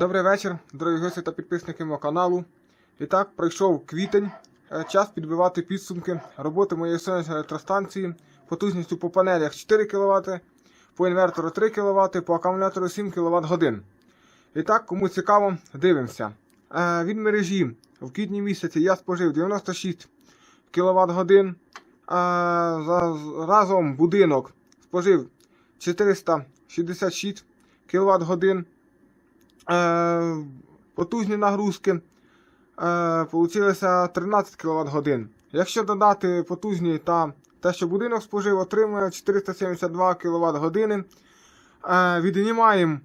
Добрий вечір, дорогі гості та підписники мого каналу. І так, пройшов квітень. Е, Час підбивати підсумки роботи моєї сонячної електростанції потужністю по панелях 4 кВт, по інвертору 3 кВт, по акумулятору 7 кВт годин. І так, кому цікаво, дивимося. Е, Від мережі в квітні місяці я спожив 96 кВт годин. Разом будинок спожив 466 кВт годин. Е, потужні нагрузки вийшло 13 кВт. Якщо додати потужні та те, що будинок спожив, отримує 472 кВт. Е, віднімаємо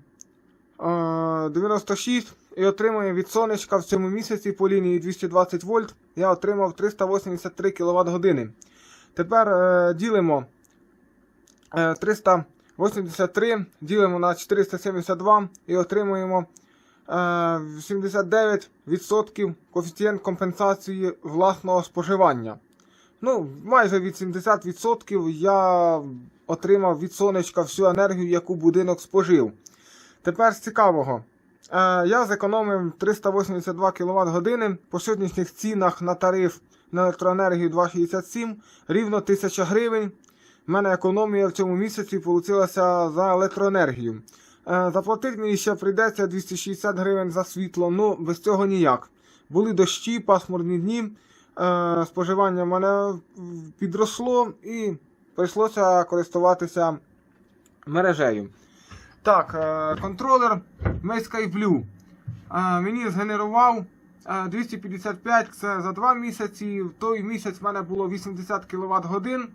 е, 96 і отримуємо від сонечка в цьому місяці по лінії 220 вольт. Я отримав 383 кВт. Тепер ділимо 300 83 ділимо на 472 і отримуємо е, 79% коефіцієнт компенсації власного споживання. Ну, Майже від 70% я отримав від сонечка всю енергію, яку будинок спожив. Тепер з цікавого. Е, я зекономив 382 кВт години по сьогоднішніх цінах на тариф на електроенергію 2,67 рівно 1000 гривень у мене економія в цьому місяці вийшла за електроенергію. Е, заплатити мені ще прийдеться 260 гривень за світло, ну без цього ніяк. Були дощі, пасмурні дні. Е, споживання в мене підросло і прийшлося користуватися мережею. Так, е, контролер May Blue мені згенерував е, 255 це за 2 місяці. В той місяць в мене було 80 кВт годин.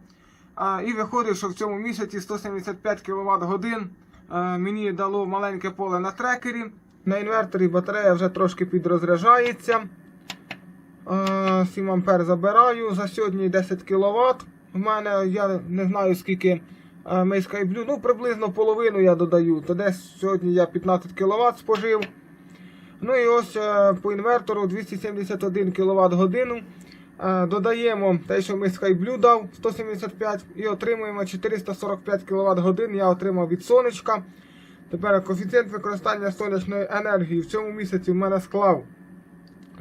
І виходить, що в цьому місяці 175 кВт годин мені дало маленьке поле на трекері. На інверторі батарея вже трошки підрозряджається. 7 ампер забираю. За сьогодні 10 кВт. У мене я не знаю скільки May Blue, ну приблизно половину я додаю. То десь сьогодні я 15 кВт спожив. Ну і ось е, по інвертору 271 кВт годину. Е, Додаємо те, що ми Skyblue дав 175 і отримуємо 445 кВт. Я отримав від сонечка. Тепер коефіцієнт використання сонячної енергії в цьому місяці в мене склав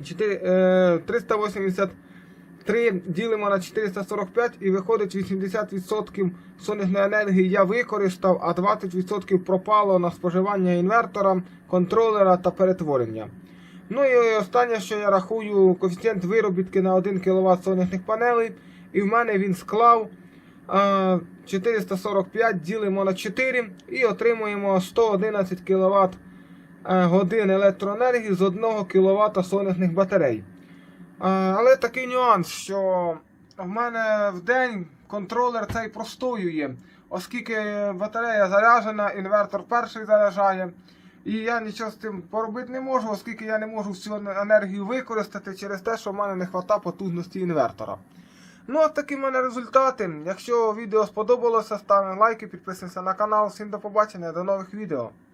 4, е, 383 ділимо на 445 і виходить 80% сонячної енергії я використав, а 20% пропало на споживання інвертора, контролера та перетворення. Ну і останнє, що я рахую, коефіцієнт виробітки на 1 кВт сонячних панелей. І в мене він склав е, 445 ділимо на 4 і отримуємо 111 кВт е, годин електроенергії з 1 кВт сонячних батарей. Е, але такий нюанс, що в мене в день контролер цей простоює, оскільки батарея заряджена, інвертор перший заряджає. І я нічого з цим поробити не можу, оскільки я не можу всю енергію використати через те, що в мене не вистачає потужності інвертора. Ну, от такі в мене результати. Якщо відео сподобалося, ставимо лайки, підписуємося на канал. Всім до побачення, до нових відео.